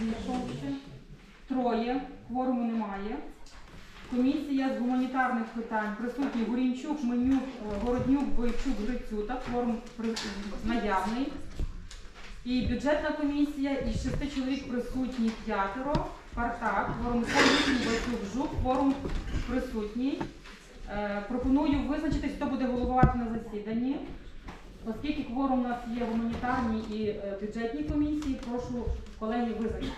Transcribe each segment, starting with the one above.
зійшовши. Троє. Кворуму немає. Комісія з гуманітарних питань присутні Горінчук, Менюк, е, Городнюк, Бойчук, Грицюта. Кворум наявний. І бюджетна комісія із шести чоловік присутні п'ятеро. Партак, кворум Сергій, Бойчук, Жук, кворум присутній. Е, Пропоную визначитись, хто буде головувати на засіданні. Оскільки кворум у нас є гуманітарні і бюджетні бюджетній комісії, прошу колеги визначитися.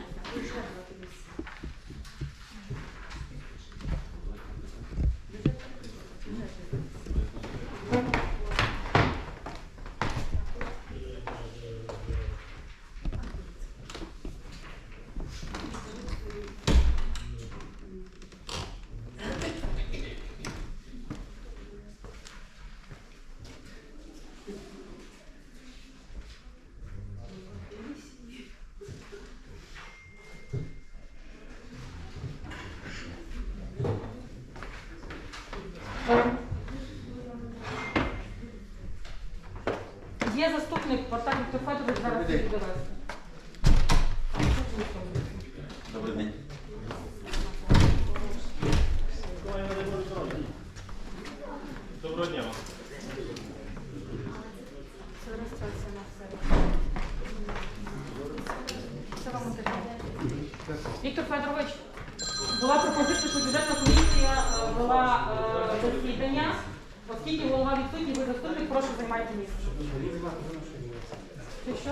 네. Ти що?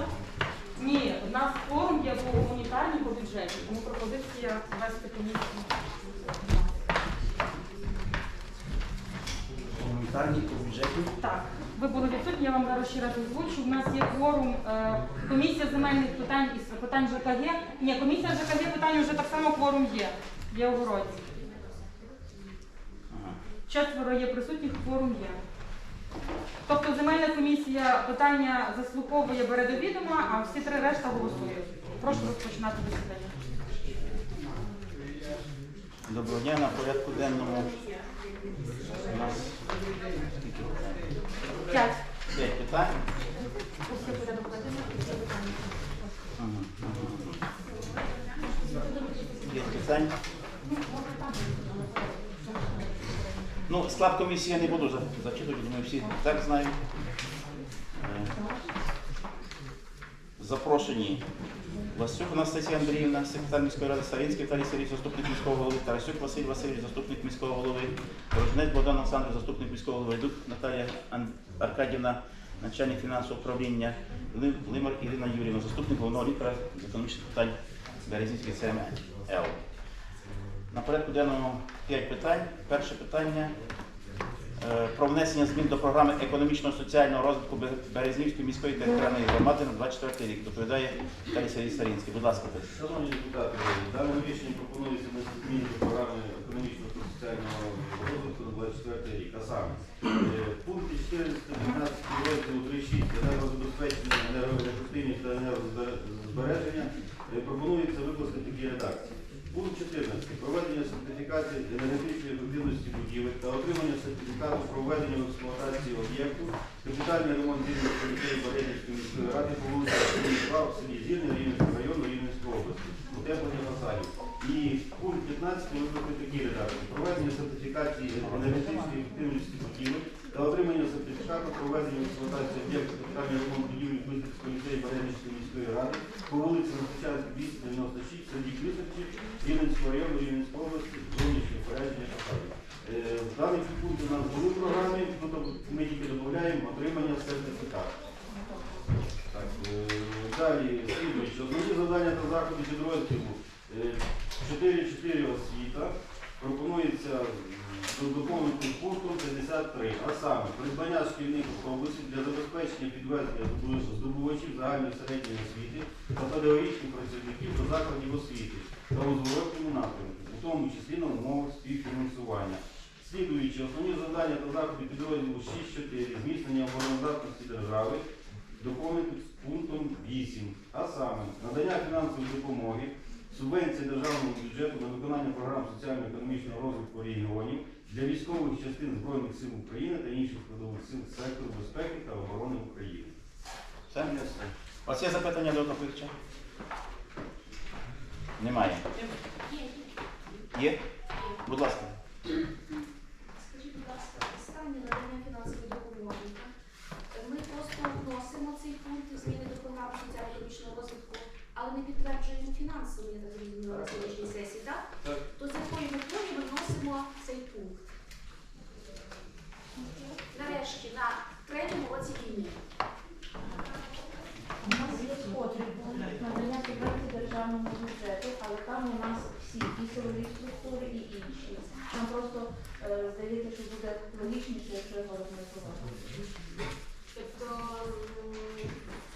Ні, у нас форум є по гуманітарній по бюджеті, тому пропозиція вести комісію. Гуманітарні по бюджету. Так, ви були відсутні, я вам зараз ще раз озвучу. У нас є форум е, комісія земельних питань і питань ЖКГ. Ні, комісія ЖКГ питань вже так само форум є. Є у городі. Четверо є присутніх, форум є. Тобто земельна комісія питання заслуховує, бере до відома, а всі три решта голосують. Прошу розпочинати засідання. Доброго дня. На порядку денному у нас скільки питань? П'ять. П'ять питань. Ага, ага. П'ять питань. Ну, склад комісії я не буду зачитувати, ми всі так знаємо. Е, Запрошені Васюк Анастасія Андріївна, секретар міської ради Савінський Віталій Сергій, заступник міського голови, Тарасюк Василь Васильович, заступник міського голови, Рожнець Богдан Олександр, заступник міського голови, Дук Наталія Аркадівна, начальник фінансового управління, Лимар Ірина Юрівна, заступник головного лікаря з економічних питань Березінський ЦМЛ. На порядку денному 5 питань. Перше питання е, про внесення змін до програми економічно-соціального розвитку Березнівської міської територіальної громади на 24 рік. Доповідає Віталій Сергій Старінський. Будь ласка. Шановні депутати, даним рішенням пропонується внести зміни до програми економічного та соціального розвитку на 24 рік. А саме, е, пункті 412 розділу 3.6 енергозабезпечення, енергоефективність та енергозбереження е, пропонується викласти такі редакції. Пункт 14. Проведення сертифікації енергетичної ефективності будівель та отримання сертифікату про введення в експлуатацію об'єкту, капітальний ремонт дільних поліцей Баренівської міської ради по вулиці в селі Зірне Рівненського району Рівненської області, утеплення фасадів. І пункт 15 викликати такі редакції. Проведення сертифікації енергетичної ефективності будівель та отримання сертифікату про введення в експлуатацію об'єкту капітальний ремонт будівель Квитицького ліцею Баренівської міської ради по вулиці Мостичанській 296, селі Квиточі, Рівненського району Рівненської області, зовнішнє порядження фасадів. Е, В даний пункт у нас були програми, ну, то ми тільки додаємо отримання сертифікату. Так, е, далі, слідуючи, основні завдання та заходи підрозділу 4-4 освіта пропонується м, доповнити пунктом 53, а саме придбання шкільних автобусів для забезпечення підвезення здобувачів загальної середньої освіти та педагогічних працівників до закладів освіти та у зворотньому напрямку, у тому числі на умовах співфінансування. Слідуючи, основні завдання та заходи підрозділу 6.4 зміцнення обороноздатності держави доповнити пунктом 8, а саме надання фінансової допомоги, субвенції державного бюджету на виконання програм соціально-економічного розвитку регіонів для військових частин Збройних сил України та інших складових сил сектору безпеки та оборони України. Все? У вас є запитання до доповідача? Немає. Є? Будь ласка. Скажіть, будь ласка, останнє надання фінансової допомоги. Ми просто вносимо цей пункт зміни до програми соціально-економічного розвитку, але не підтверджуємо фінансово, я так зрозуміла на сьогоднішній сесії, так? Так. То з якою метою ми вносимо цей пункт? Нарешті, на третьому році війни. У нас є потреба надання субвенцій державному бюджету, але там у нас всі і силові структури, і інші. Нам просто е, здається, що буде логічніше, якщо його розмежувати. Тобто,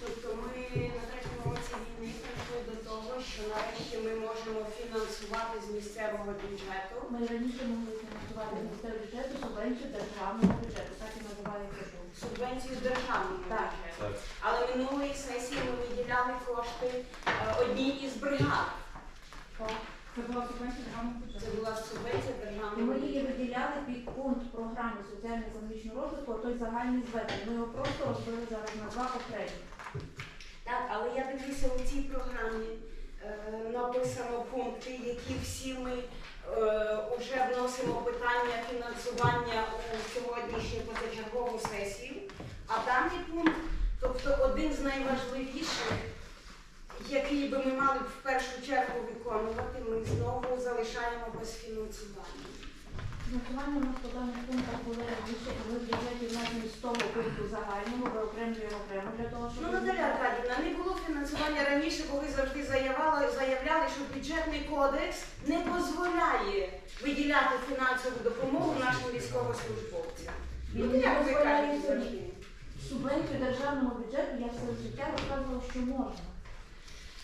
тобто ми на третьому році війни прийшли до того, що нарешті ми можемо фінансувати з місцевого бюджету. Ми раніше могли фінансувати з місцевого бюджету субвенцію державного бюджету, так і називається. Субвенцію з державного Так. бюджету. Так. Але минулої сесії ми виділяли кошти е, одній із бригад. Це була субвенція державного бюджету. Це була субвенція І державного ми її бюджету. виділяли під пункт програми соціально-економічного розвитку, той загальний зведення. Ми його просто розбили зараз на два окремі. Так, але я дивлюся у цій програмі е, написано пункти, які всі ми вже вносимо питання фінансування у сьогоднішню позачергову сесію. А даний пункт, тобто один з найважливіших, який би ми мали б в першу чергу виконувати, ми знову залишаємо без фінансування. Фінансування у нас по даних пунктах були більше коли в бюджеті внесені з того пункту загального, ви окремлюємо окремо для того, щоб... Ну, Наталя Аркадівна, не було фінансування раніше, бо ви завжди заявляли, заявляли, що бюджетний кодекс не дозволяє виділяти фінансову допомогу нашим військовослужбовцям. Він Ну, не як ви кажете. Субвенцію державного бюджету я все життя розказувала, що можна.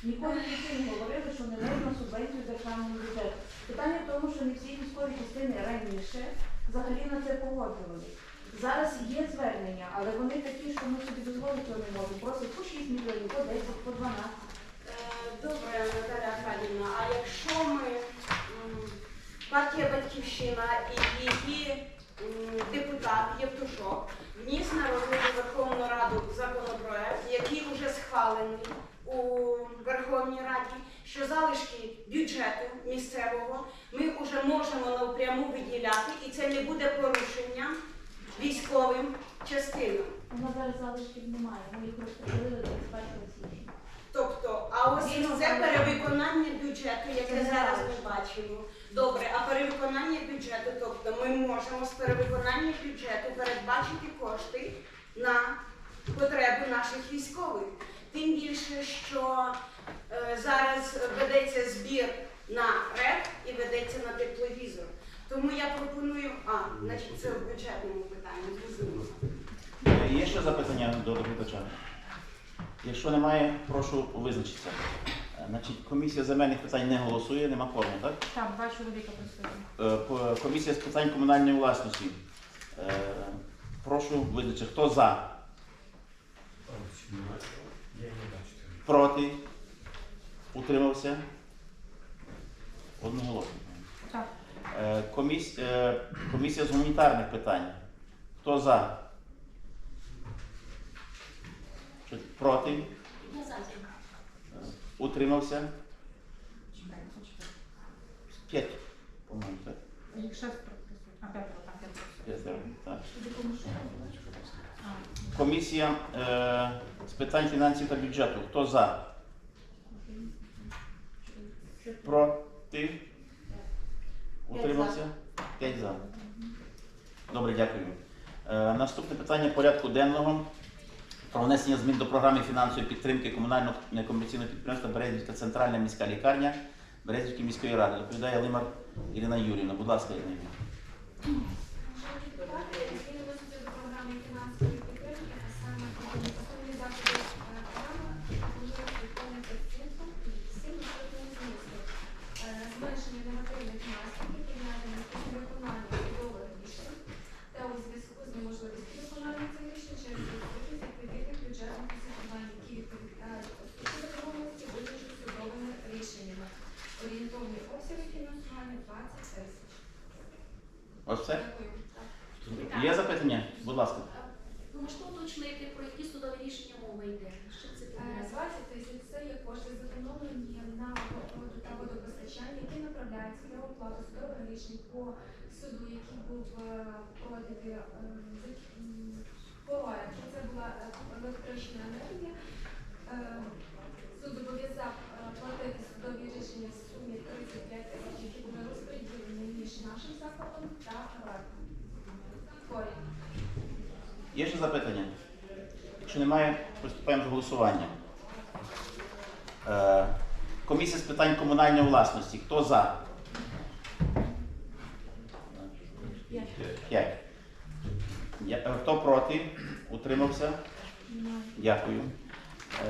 Ніколи ніхто не говорили, що не можна субвенцію державному бюджету. Питання в тому, що не всі військові частини раніше взагалі на це погоджували. Зараз є звернення, але вони такі, що ми собі дозволити не можемо. Просять по 6 мільйонів, по 10, по 12. Е, Добре, Наталя Аркадівна, а якщо ми партія Батьківщина і її депутат Євтушок вніс на розгляд Верховну Раду законопроект, який вже схвалений у Верховній Раді, що залишки бюджету місцевого ми вже можемо напряму виділяти, і це не буде порушенням військовим частинам. У нас зараз залишків немає, ми їх розподілили 21 січня. Тобто, а ось це перевиконання бюджету, яке зараз ми бачимо. Добре, а перевиконання бюджету, тобто ми можемо з перевиконання бюджету передбачити кошти на потреби наших військових. Тим більше, що е, зараз ведеться збір на РЕП і ведеться на тепловізор. Тому я пропоную, а, значить, це в бюджетному питанні, зрозуміло. Е, Є ще запитання до доповідача? Якщо немає, прошу визначитися. Е, Значить, комісія земельних питань не голосує, нема форму, так? Там два чоловіка присутні. Е, по- Комісія з питань комунальної власності. Е, Прошу визначити, хто за? Проти? Утримався? Одноголосно. Так. Е, коміс- е, Комісія з гуманітарних питань. Хто за? Чи Проти? Я за. Утримався? П'ять, по-моєму, так? Їх шестеро присутні. А, п'ятеро, там п'ятеро. П'ятеро, так. Комісія е, з питань фінансів та бюджету. Хто за? Проти? Утримався? П'ять за. Добре, дякую. Е, наступне питання порядку денного про внесення змін до програми фінансової підтримки комунального некомерційного підприємства Березівська центральна міська лікарня Березівської міської ради. Доповідає Лимар Ірина Юрівна. Будь ласка, Ірина Юрівна. Шановні депутати, зміни вносяться до програми фінансової підтримки, а саме основні заходи е, програми пропонують виконувати цифру всім наступним змістом. Е, Зменшення негативних наслідків прийняття виконання судових рішень та у зв'язку з неможливістю виконання цих рішень через відсутність відповідних бюджетних асигнувань, які відповідають освіті законності, визначені судовими рішеннями. Орієнтовні обсяги фінансування 20 тисяч. Ось все? Дякую. Так. Є запитання? Будь ласка. Ви можете уточнити, про які судові рішення мова йде? Що це Е, таке? 20 тисяч це є кошти зекономлені на воду та водопостачання судових рішень по суду, який був зак- по якщо це була е, електрична енергія. Е, Суд зобов'язав е, платити судові рішення в сумі 35 тисяч, які були розподілені між нашим закладом та. Корінь. Є ще запитання? Якщо немає, приступаємо до голосування. Комісія з питань комунальної власності. Хто за? П'ять. Е, Хто проти? Утримався? Дякую.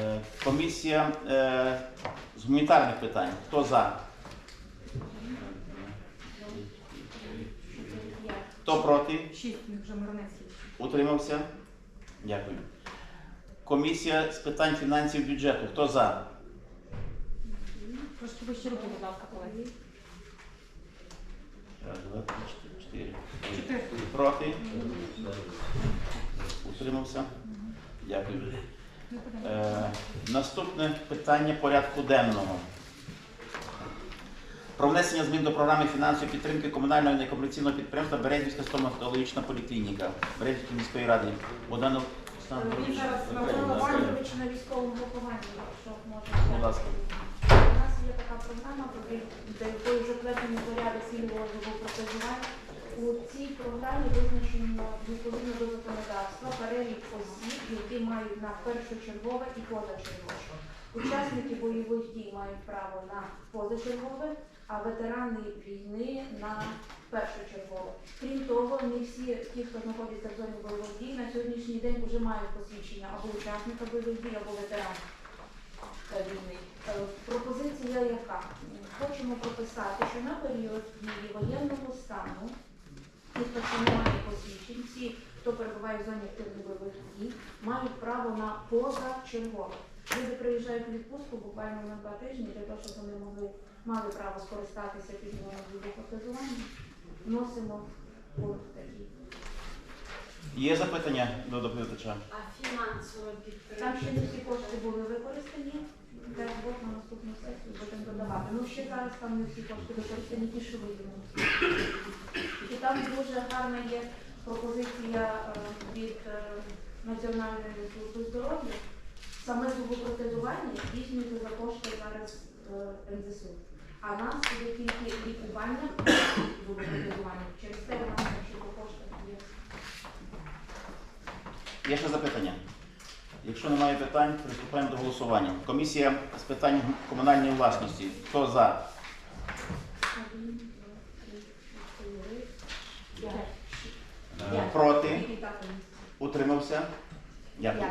Е, Комісія е, з гуманітарних питань. Хто за? Хто проти? Шість. Утримався? Дякую. Комісія з питань фінансів і бюджету. Хто за? Трошки вище руки, будь ласка, колеги. Раз, два, три, чотири. Чотири. Чотири. Проти? Утримався? Дякую. Е, наступне питання порядку денного. Про внесення змін до програми фінансової підтримки комунального некомерційного підприємства Березівська стоматологічна поліклініка Березівської міської ради. Богдан Олександрович. Він зараз ласка. Іванович на військовому вихованні, якщо можна. Будь ласка. У нас є така програма, де якою затверджений порядок цільового протезування. У цій програмі визначено відповідно до законодавства перелік осіб, які мають на першочергове і позачергове. Учасники бойових дій мають право на позачергове, а ветерани війни на першочергове. Крім того, не всі ті, хто знаходиться в зоні бойових дій, на сьогоднішній день вже мають посвідчення або учасника бойових дій, або ветерана війни. Е, Пропозиція яка? Хочемо прописати, що на період дії воєнного стану посвідчень, всі, хто перебуває в зоні активних бойових дій, мають право на позачергове. Люди приїжджають у відпустку буквально на два тижні для того, щоб вони могли мали право скористатися пільговим протезуванням. Вносимо пункт такий. Є запитання до доповідача? А фінансова Там ще не всі кошти були використані. Дай Бог на наступну сесію будемо додавати. Ну ще зараз там не всі кошти використані, ті, що виділені. Там дуже гарна є пропозиція е, від е, Національної служби здоров'я. Саме зубопротезування здійснюється за кошти зараз е, НЗСУ. А нас буде тільки лікування зубопротезування. Через те у нас ще по коштах є. Є ще запитання? Якщо немає питань, приступаємо до голосування. Комісія з питань комунальної власності. Хто за? Один, два, три, чотири, п'ять. Е, Проти? Так, ні. Утримався? Дякую.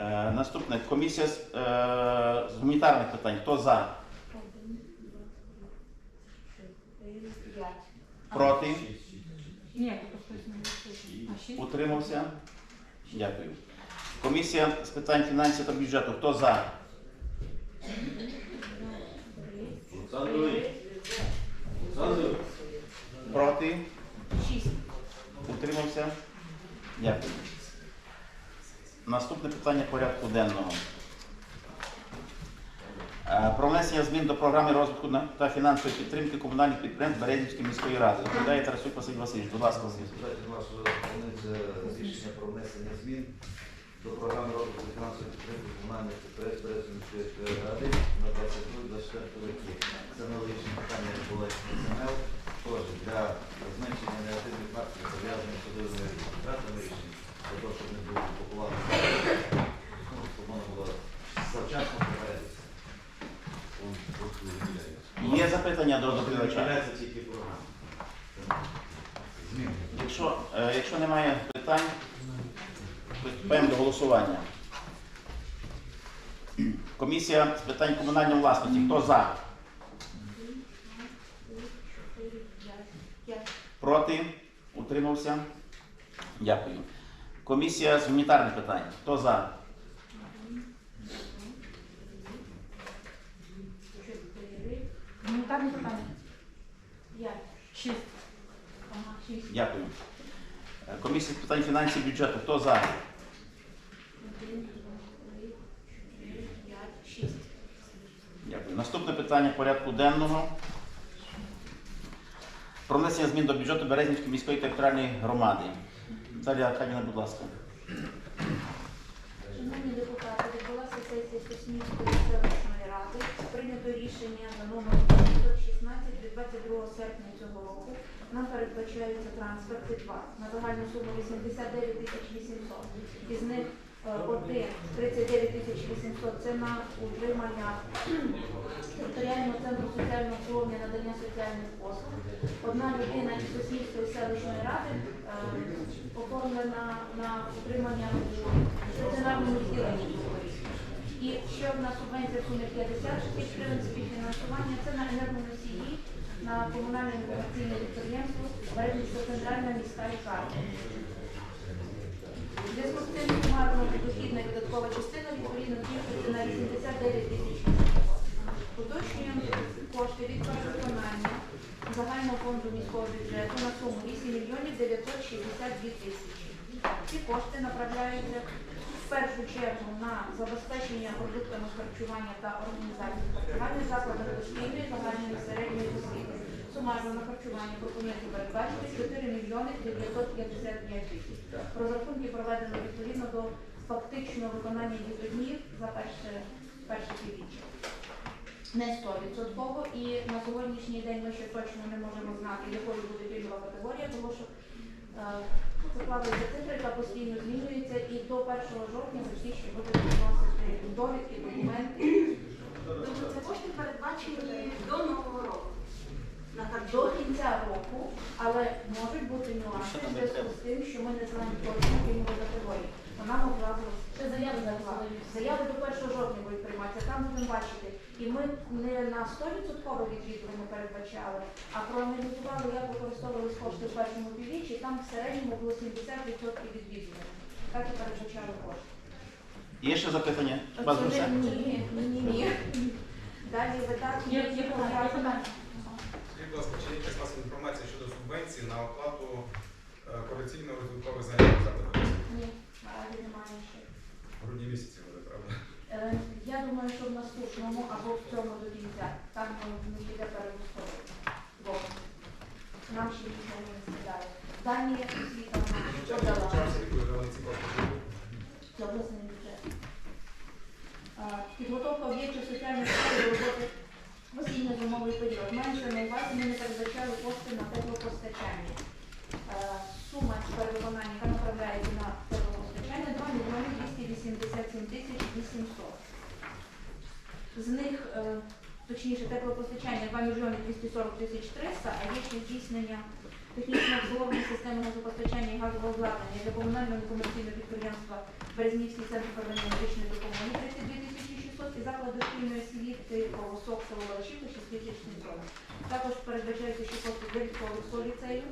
Е, наступне. Комісія з, е, з гуманітарних питань. Хто за? Проти? Ні? Утримався? Дякую. Комісія з питань фінансів та бюджету. Хто за? Проти? Дякую. Наступне питання порядку денного. Е, Про внесення змін до програми розвитку та фінансової підтримки комунальних підприємств Березівської міської ради. Доповідає Тарасюк Василь Васильович. Будь ласка, рішення про внесення змін до програми розвитку фінансової підтримки комунальних підприємств Березівської міської ради на 22-24 роки. Це аналогічне питання було СМЛ. Тож для зменшення негативних наслідків пов'язаних з судовими втратами рішень, для того, щоб не було популярно, ну, щоб можна було завчасно виділяється. Є запитання до доповідача? Виділяється тільки програма. Зміни. Якщо, е, якщо немає питань, приступаємо до голосування. Комісія з питань комунальної власності. Хто за? Один, два, три, чотири, п'ять. П'ять. Проти? Утримався? Дякую. Комісія з гуманітарних питань. Хто за? Гуманітарні питання. п'ять. Шість. Дякую. Комісія з питань фінансів і бюджету. Хто за? Один, два, три, чотири, п'ять, шість. Дякую. Наступне питання порядку денного. Про внесення змін до бюджету Березнівської міської територіальної громади. Наталія Аркадіна, будь ласка. Шановні депутати, відбулася сесія Соснівської селищної ради. Прийнято рішення за номером 516 від 22 серпня цього року. Нам передбачаються трансферти 2 на загальну суму 89 тисяч 800. Із них е, один 39 тисяч 800 це на утримання територіального центру соціального обслуговування надання соціальних послуг. Одна людина із Соснівської селищної ради е, оформлена на утримання у стаціонарному. І ще одна субвенція в сумі 50 тисяч гривень співфінансування. Це на енергоносії на комунальне інформаційне підприємство Берегівська центральна міська лікарня. Зв'язку з цим сумарно дохідна і додаткова частина відповідно збільшується на 89 тисяч. Уточнюємо кошти від перевиконання загального фонду міського бюджету на суму 8 мільйонів 962 тисячі. Ці кошти направляються в першу чергу на забезпечення продуктами харчування та організацію харчування закладах дошкільної, загальної середньої освіти. Сумарно на харчування пропонується передбачити 4 мільйони 955 тисяч. Розрахунки проведено відповідно до фактичного виконання відповідних за перше, перше півріччя. Не 100% і на сьогоднішній день ми ще точно не можемо знати, якою буде пільгова категорія, тому що е, це плавається цифра, яка постійно змінюється, і до 1 жовтня всі ще будуть вносити довідки, документи. Тобто це кошти передбачені до нового року на До харчування. Кінця року, але можуть бути нюанси в зв'язку з тим, що ми не знаємо точно пільгової категорії. Вона могла б Це заяви Заяви. до 1 жовтня будуть прийматися, там будемо бачити. І ми не на 100% відвідування передбачали, а проаналізували, як використовувались кошти в першому півріччі, і там в середньому було 70% відвідування. Так і передбачали кошти. Є ще запитання? Ні, ні, ні, ні. Далі видатки. Є, є питання. Скажіть, будь ласка, чи є якась у вас інформація щодо субвенції на оплату е, корекційно-розвиткових заняття закладів? Ні, наразі немає ще. В грудні місяці буде, правда? Е, Я думаю, що в наступному або в цьому до кінця. Там е, не піде перерозходити. Бо нам ще нічого не скидали. Дані освіта нам подала Часі, коли вони ці кошти будуть? з обласним бюджетом. Е, Підготовка об'єктів соціальної роботи в осінньо-зимовий період. Мається на увазі, ми не передбачали кошти на теплопостачання. Е, Сума перевиконання, яка направляється на теплопостачання, 2 мільйони 287 тисяч 800. З них, е, точніше, теплопостачання 2 мільйони 240 тисяч 300, а є ще здійснення технічного обслуговування системи газопостачання і газового обладнання для комунального некомерційного підприємства Березнівський центр медичної допомоги 32 тисячі 600 і заклад дошкільної освіти Колосок село 6 тисяч 700. Також передбачається ще кошти для військового ліцею,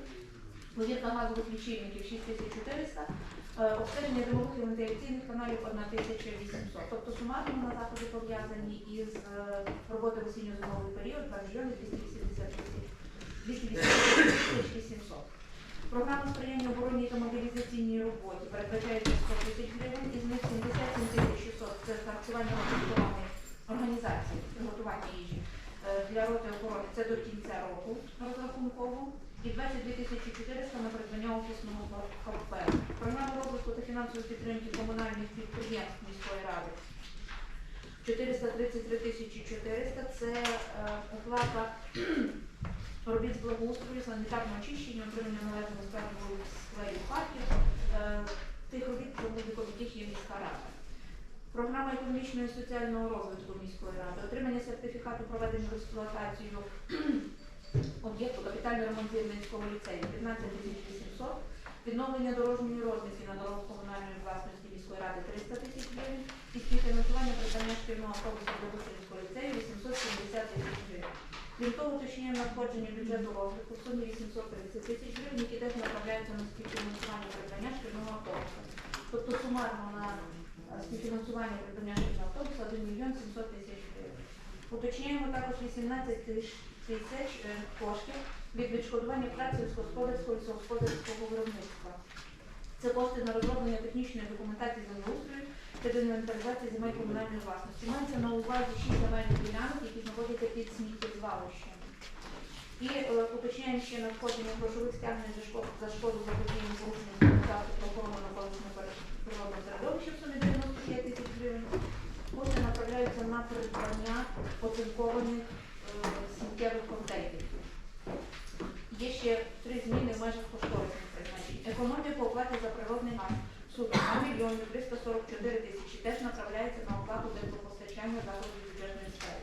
повірка газових лічильників 6400, е, обстеження димових вентиляційних каналів 1800. Тобто сумарно на заходи пов'язані із е, роботи в осінньо-зимовий період 2 мільйони 280 тисяч 280 тисяч 800. Програма сприяння оборонній та мобілізаційній роботі передбачається 100 тисяч гривень, із них 77 тисяч 600 – це харчування організації, приготування їжі е, для роти охорони. Це до кінця року розрахунково. І 22 тисячі 400 на придбання офісного паперу. Програма розвитку та фінансової підтримки комунальних підприємств міської ради 433 тисячі 400 – це е, оплата робіт з благоустрою, санітарного очищення, отримання належного вулиць, скверів, парків, е, тих робіт, яких є міська рада. Програма економічного і соціального розвитку міської ради, отримання сертифікату проведення в експлуатацію об'єкту капітальний ремонт Зірненського ліцею 15 тисяч 800, відновлення дорожньої розмітки на дорогу комунальної власності міської ради 300 тисяч гривень і співфінансування придбання шкільного автобусу до Бусинського ліцею 870 тисяч гривень. Крім того, уточнюємо надходження бюджету розвитку в сумі 830 тисяч гривень, які теж направляються на співфінансування придбання шкільного автобуса. Тобто сумарно на співфінансування придбання шкільного автобуса 1 мільйон 700 тисяч гривень. Уточняємо також 18 тисяч е, коштів від відшкодування праці сільськогосподарського і сільськогосподарського виробництва. Це кошти на розроблення технічної документації землеустрою та інвентаризації земель комунальної власності. Мається на увазі 6 земельних ділянок, які знаходяться під сміттєзвалищем. І е, уточняємо ще надходження грошових стягнень за шкоду за шкоду порушення законодавства про охорону навколишнього пер- природного середовища в сумі 95 тисяч гривень. Кошти направляються на придбання оцинкованих е, сміттєвих контейнерів. Є ще три зміни в межах кошторисних призначень. Економія по оплаті за природний газ. Сума 2 мільйони 344 тисячі теж направляється на оплату теплопостачання закладів бюджетної сфери.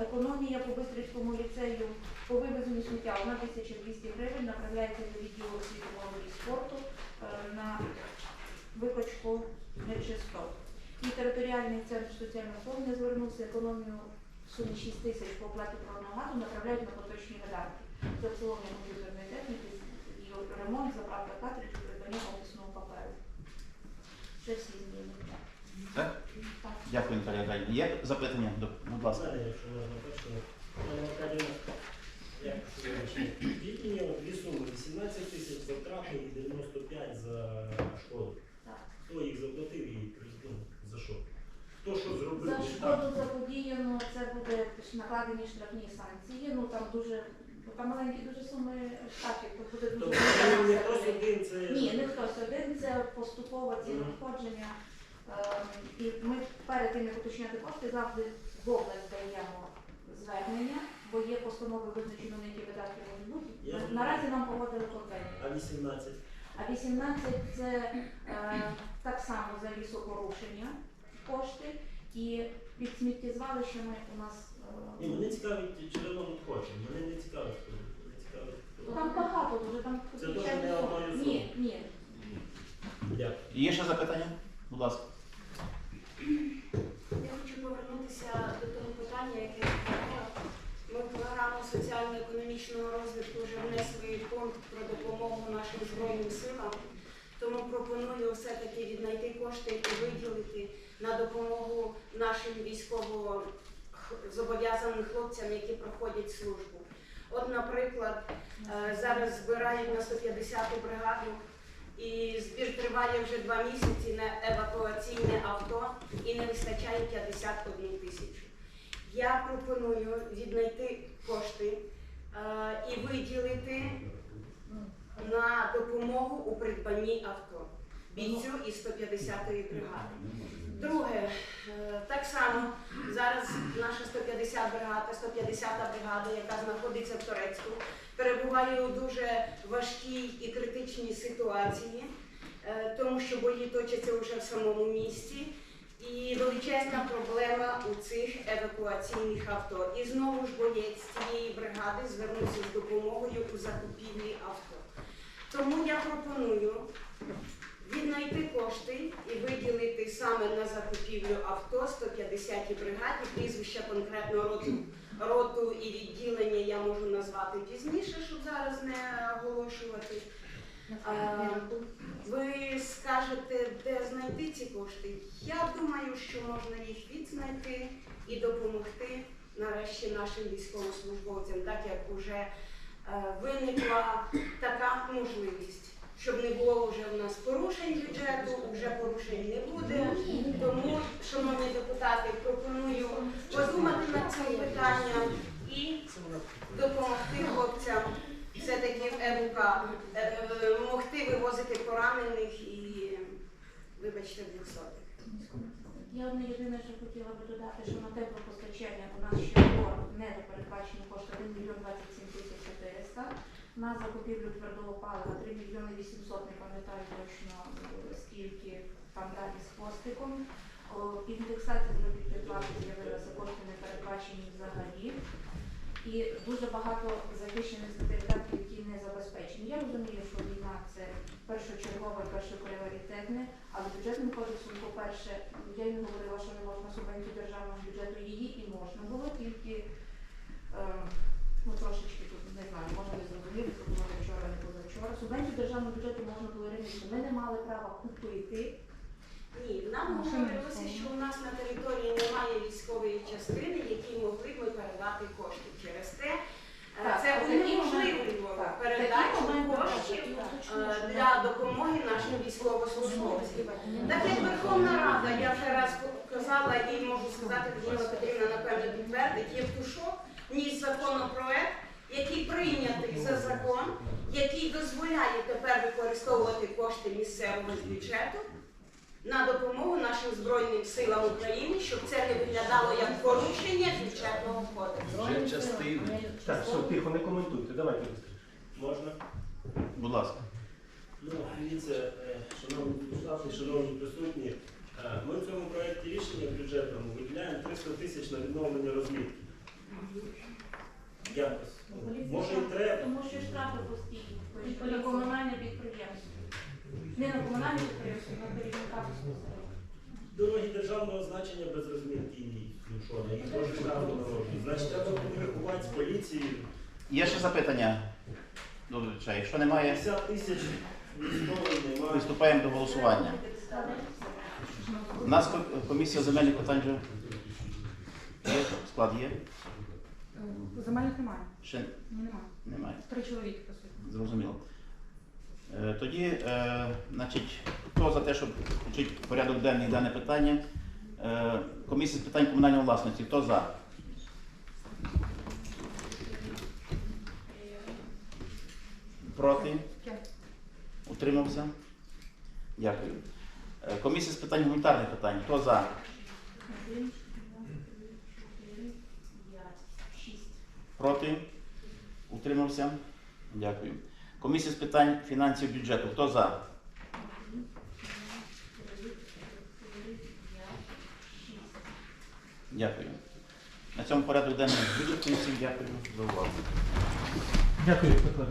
Економія по Бистрицькому ліцею по вивезенню сміття 1 тисяча 200 гривень направляється до відділу освіти молоді спорту е, на викочку нечистот. І територіальний центр соціального оформлення звернувся економію сумі 6 тисяч по оплаті природного газу направляють на поточні видатки. Це обслуговування комп'ютерної техніки, і ремонт, заправка картриджів, придбання офісного паперу. Це всі зміни. Так? Так. Дякую, Наталія Андреївна. Є запитання? До- Будь ласка. Знаю, якщо можна перше. Пане Аркадію, як дві суми 18 тисяч за втрату і 95 за шкоду. Так. Хто їх заплатив і ну, за що? Хто що зробив? За шкоду заподіяно це буде накладені штрафні санкції. Ну там дуже ну, там маленькі дуже суми штрафів, то буде Тобто дуже це не хтось один, це Ні, не хтось один, це поступово ці Мгм. надходження. Ем, І ми перед тим, як уточняти кошти, завжди в область даємо звернення, бо є постанови визначено, на які видатки можуть бути. Я розумію. Наразі нам погодили контейнер. а 18. А 18 це е, так само за лісопорушення кошти. І під сміттєзвалищами у нас Ні, е, мене цікавить джерело надходжень. Мене не цікавить. хто. Мене цікавить. там багато дуже там Це дуже не одною Ні, ні. Дякую. Є ще запитання? Будь ласка. Я хочу повернутися до того питання, яке я говорила. Ми в програму соціально-економічного розвитку вже внесли пункт про допомогу нашим Збройним силам. Тому пропоную все-таки віднайти кошти і виділити на допомогу нашим військово зобов'язаним хлопцям, які проходять службу. От, наприклад, е, зараз збирають на 150-ту бригаду, і збір триває вже два місяці на евакуаційне авто і не вистачає 51 тисячу. Я пропоную віднайти кошти е, і виділити на допомогу у придбанні авто бійцю із 150-ї бригади. Друге, е, так само зараз наша 150 бригада, 150-та бригада, яка знаходиться в Турецьку, перебуває у дуже важкій і критичній ситуації, е, тому що бої точаться вже в самому місті. І величезна проблема у цих евакуаційних авто. І знову ж боєць цієї бригади звернувся з допомогою у закупівлі авто. Тому я пропоную віднайти кошти і виділити саме на закупівлю авто 150-й бригаді, прізвища конкретно роту, роту і відділення я можу назвати пізніше, щоб зараз не оголошувати. А, ви скажете, де знайти ці кошти? Я думаю, що можна їх відзнайти і допомогти нарешті нашим військовослужбовцям, так як вже е, виникла така можливість, щоб не було вже в нас порушень бюджету, вже порушень не буде. Тому, шановні депутати, пропоную подумати над цим питанням і допомогти хлопцям все-таки ЕВК, е, е, могти вивозити поранених і, вибачте, двохсотих. Я одне єдине, що хотіла би додати, що на теплопостачання у нас ще не передбачені кошти 1 мільйон 27 тисяч 400. На закупівлю твердого палива 3 мільйони 800, не пам'ятаю точно скільки там далі з хвостиком. Індексація заробітної плати з'явилася, кошти не передбачені взагалі. І дуже багато захищених видатків, які не забезпечені. Я розумію, що війна це першочергове, першопріоритетне, але бюджетним кодексом, по-перше, я не говорила, що не можна субвенцію державного бюджету, її і можна було, тільки е, ну, трошечки тут не знаю, може не зрозуміли, тому не вчора, не позавчора. Субвенцію державного бюджету можна було ринку. Ми не мали права купити. Ні, нам Ну, що говорилося, що у нас на території немає військової частини, які могли б ми передати кошти. Через те е, Так, це такі унеможливлювало передачу коштів так, е, що для допомоги нашим військовослужбовцям. Так як Верховна Рада, я вже раз казала і можу сказати, Людмила Петрівна, напевно, підтвердить, Євтушок вніс законопроект, який прийнятий за закон, який дозволяє тепер використовувати кошти місцевого з бюджету на допомогу нашим Збройним силам України, щоб це не виглядало як порушення бюджетного кодексу. Так, все, тихо, не коментуйте, давайте. Можна? Будь ласка. Ну, дивіться, е, шановні депутати, шановні присутні, е, ми в цьому проєкті рішення бюджетному виділяємо 300 тисяч на відновлення розмітки. Якось. Може і треба. Тому що штрафи постійні на комунальне підприємство. Не на комунальне підприємство, на керівника безпосередньо. Дороги державного значення без розмітки ну що, їх теж штрафи наложені. Значить, треба комунікувати з поліцією. Є ще запитання до доповідача? Якщо немає, 50 тисяч військових немає. приступаємо до голосування. У нас комісія земельних питань вже є, склад є? Е, Земельних немає. Ще Ні, немає. немає. Три чоловіки присутні. Зрозуміло. Е, Тоді, е, значить, хто за те, щоб включити в порядок денний дане питання? Е, Комісія з питань комунальної власності. Хто за? Проти? П'ять. Утримався? Дякую. Е, Комісія з питань гуманітарних питань. Хто за? Один, два, три, чотири, п'ять, шість. Проти? Утримався? Дякую. Комісія з питань фінансів бюджету. Хто за? Дякую. На цьому порядок денний бюджет. Всім дякую за увагу. Дякую, Петро.